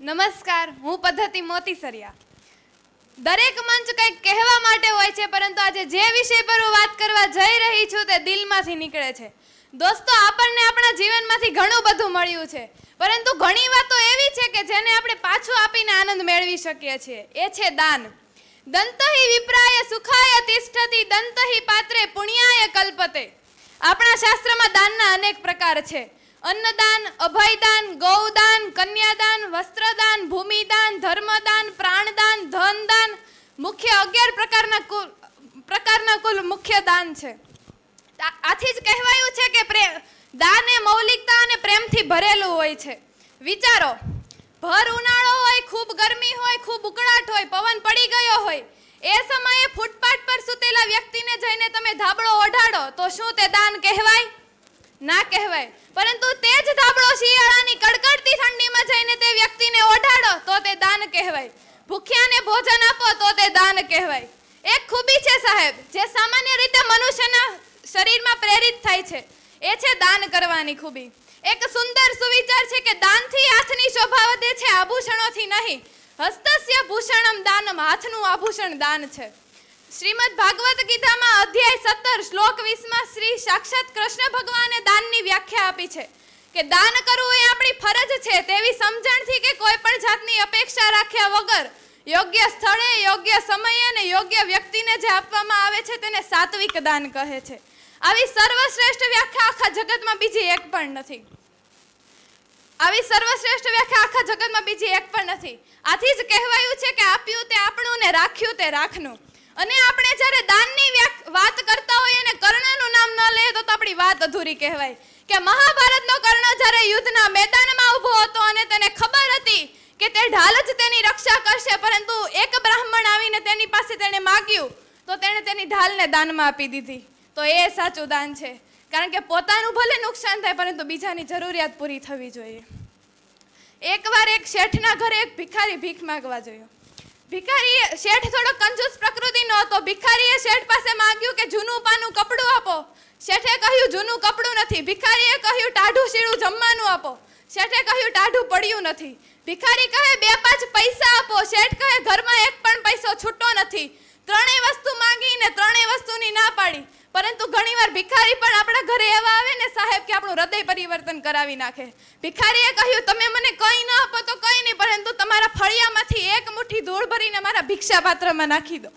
નમસ્કાર, હું પદ્ધતિ મોતીસરિયા. દરેક મંચ કંઈક કહેવા માટે હોય છે, પરંતુ આજે જે વિષય પર હું વાત કરવા જઈ રહી છું તે દિલમાંથી નીકળે છે. દોસ્તો, આપણને આપણા જીવનમાંથી ઘણું બધું મળ્યું છે, પરંતુ ઘણી વાતો એવી છે કે જેને આપણે પાછું આપીને આનંદ મેળવી શકીએ છીએ. એ છે દાન. દંતહિ વિપ્રાય સુખાય તિષ્ઠતિ, દંતહિ પાત્રે પુણ્યાય કલ્પતે. આપણા શાસ્ત્રમાં દાનના અનેક પ્રકાર છે. અન્નદાન, અભયદાન, ગૌદાન, કન્યાદાન, વસ્ત્રદાન, ભૂમિદાન, ધર્મદાન, પ્રાણદાન, ધનદાન મુખ્ય અગિયાર પ્રકારના કુલ પ્રકારના કુલ મુખ્ય દાન છે. આથી જ કહેવાયું છે કે પ્રેમ દાન એ મૌલિકતા અને પ્રેમથી ભરેલું હોય છે. વિચારો, ભર ઉનાળો હોય, ખૂબ ગરમી હોય, ખૂબ ઉકળાટ હોય, પવન પડી ગયો હોય, એ સમયે ફૂટપાથ પર સૂતેલા વ્યક્તિને જઈને તમે ધાબળો ઓઢાડો તો શું તે દાન કહેવાય? ના કહેવાય. પરંતુ તે જ ધાબળો શિયાળાની કડકડતી ઠંડીમાં જઈને તે વ્યક્તિને ઓઢાડો, તો તે દાન કહેવાય. ભૂખ્યાને ભોજન આપો, તો તે દાન કહેવાય. એક ખૂબી છે સાહેબ, જે સામાન્ય રીતે મનુષ્યના શરીરમાં પ્રેરિત થાય છે. એ છે દાન કરવાની ખૂબી. એક સુંદર સુવિચાર છે કે દાનથી હાથની શોભા વધે છે, આભૂષણોથી નહીં. હસ્તસ્ય ભૂષણમ દાનમ, હાથનું આભૂષણ દાન છે. શ્રીમદ ભાગવત ગીતામાં અધ્યાય સત્તર, શ્લોક વીસમાં શ્રી સાક્ષાત કૃષ્ણ ભગવાને દાનની વ્યાખ્યા આપી છે કે દાન કરવું એ આપણી ફરજ છે, તેવી સમજણથી કે કોઈ પણ જાતની અપેક્ષા રાખ્યા વગર યોગ્ય સ્થળે, યોગ્ય સમયે અને યોગ્ય વ્યક્તિને જે આપવામાં આવે છે તેને સાત્વિક દાન કહે છે. આવી સર્વશ્રેષ્ઠ વ્યાખ્યા આખા જગતમાં બીજી એક પણ નથી. આવી સર્વશ્રેષ્ઠ વ્યાખ્યા આખા જગતમાં બીજી એક પણ નથી. આથી જ કહેવાયું છે કે આપ્યું તે આપણું ને રાખ્યું તે રાખનું. અને આપણે જ્યારે દાનની વાત કરતા હોઈએ અને કર્ણનું નામ ન લઈએ તો આપણી વાત અધૂરી કહેવાય. કે મહાભારતનો કર્ણ જ્યારે યુદ્ધના મેદાનમાં ઊભો હતો અને તેને ખબર હતી કે તે ઢાલ જ તેની રક્ષા કરશે, પરંતુ એક બ્રાહ્મણ આવીને તેની પાસે તેણે માગ્યું તો તેણે તેની ઢાલને દાનમાં આપી દીધી. તો એ સાચું દાન છે. કારણ કે પોતાનું ભલે નુકસાન થાય, પરંતુ બીજાની જરૂરિયાત પૂરી થવી જોઈએ. એકવાર એક શેઠના ઘરે એક ભિખારી ભીખ માગવા જોયો. ભિખારી શેઠ થોડો કંજૂસ પ્રકૃતિનો હતો ભિખારીએ શેઠ પાસે માંગ્યું કે જૂનું પાનું કપડું આપો શેઠે કહ્યું, જૂનું કપડું નથી. ભિખારીએ કહ્યું, ટાઢું શીળું જમવાનું આપો. શેઠે કહ્યું, ટાઢું પડ્યું નથી. ભિખારી કહે, બે પાંચ પૈસા આપો. શેઠ કહે, ઘરમાં એક પણ પૈસો છૂટો નથી. ત્રણેય વસ્તુ માંગીને ત્રણેય વસ્તુની ના પાડી. પરંતુ ઘણીવાર ભિખારી પણ આપણા ઘરે એવા આવે ને સાહેબ કે આપણું હૃદય પરિવર્તન કરાવી નાખે. ભિખારીએ કહ્યું, તમે મને કંઈ ન આપો તો કંઈ નહીં, પરંતુ તમારા ફળિયામાંથી એક મુઠ્ઠી ધૂળ ભરીને મારા ભિક્ષા પાત્રમાં નાખી દો.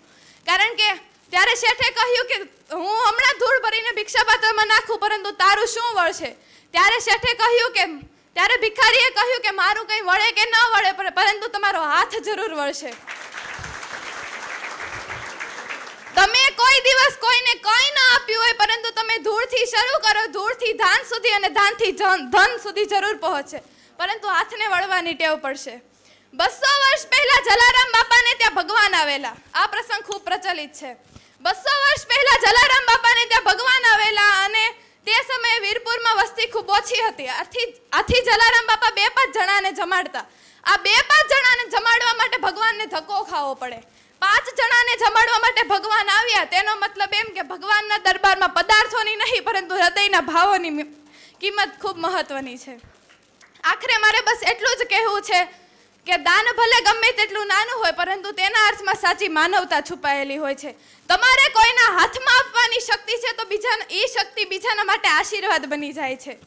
કારણ કે ત્યારે શેઠે કહ્યું કે, હું હમણાં ધૂળ ભરીને ભિક્ષા પાત્રમાં નાખું, પરંતુ તારું શું વળશે ત્યારે શેઠે કહ્યું કે, ત્યારે ભિખારીએ કહ્યું કે, મારું કંઈ વળે કે ન વળે, પર- પરંતુ તમારો હાથ જરૂર વળશે. તમે કોઈ દિવસ કોઈને કંઈ ન આપ્યું હોય, પરંતુ તમે ધૂળથી શરૂ કરો, ધૂળથી ધાન સુધી અને ધાનથી ધન ધન સુધી જરૂર પહોંચે, પરંતુ હાથને વળવાની ટેવ પડશે. બસો વર્ષ પહેલા જલારામ બાપાને ત્યાં ભગવાન આવેલા. આ પ્રસંગ ખૂબ પ્રચલિત છે. બસો વર્ષ પહેલા જલારામ બાપાને ત્યાં ભગવાન આવેલા અને તે સમયે વીરપુરમાં વસ્તી ખૂબ ઓછી હતી. આથી આથી જલારામ બાપા બે પાંચ જણાને જમાડતા. આ બે પાંચ જણાને જમાડવા માટે ભગવાનને ધક્કો ખાવો પડે. પાંચ જણાને જમાડવા માટે ભગવાન આવ્યા. તેનો મતલબ એમ કે ભગવાનના દરબારમાં પદાર્થોની નહીં, પરંતુ હૃદયના ભાવોની કિંમત ખૂબ મહત્વની છે. આખરે મારે બસ એટલું જ કહેવું છે કે દાન ભલે ગમે તેટલું નાનું હોય, પરંતુ તેના અર્થમાં સાચી માનવતા છુપાયેલી હોય છે. તમારે કોઈના હાથમાં આપવાની શક્તિ છે, તો બીજા એ શક્તિ બીજાના માટે આશીર્વાદ બની જાય છે.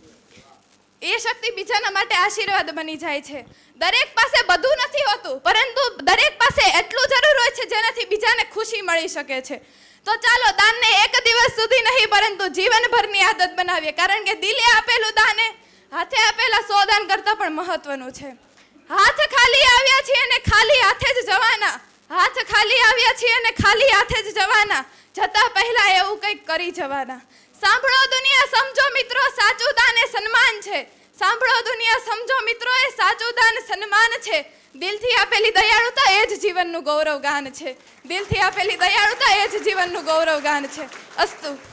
એ શક્તિ બીજાના માટે આશીર્વાદ બની જાય છે. દરેક પાસે બધું નથી હોતું, પરંતુ દરેક પાસે એટલું જરૂર હોય છે, જેનાથી બીજાને ખુશી મળી શકે છે. તો ચાલો, દાનને એક દિવસ સુધી નહીં, પરંતુ જીવનભરની આદત બનાવીએ. કારણ કે દિલે આપેલું દાન હાથે આપેલા સો દાન કરતાં પણ મહત્વનું છે. હાથ ખાલી આવ્યા છીએ અને ખાલી હાથે જ જવાના. હાથ ખાલી આવ્યા છીએ અને ખાલી હાથે જ જવાના. જતા પહેલા એવું કંઈક કરી જવાના. સાંભળો દુનિયા, સમજો મિત્રો સાચું દાન એ સન્માન છે. સાંભળો દુનિયા, સમજો મિત્રો, એ સાચું દાન સન્માન છે. દિલથી આપેલી દયાળુતા એ જ જીવનનું ગૌરવ ગાન છે. દિલથી આપેલી દયાળુતા એ જ જીવનનું ગૌરવ ગાન છે. અસ્તુ.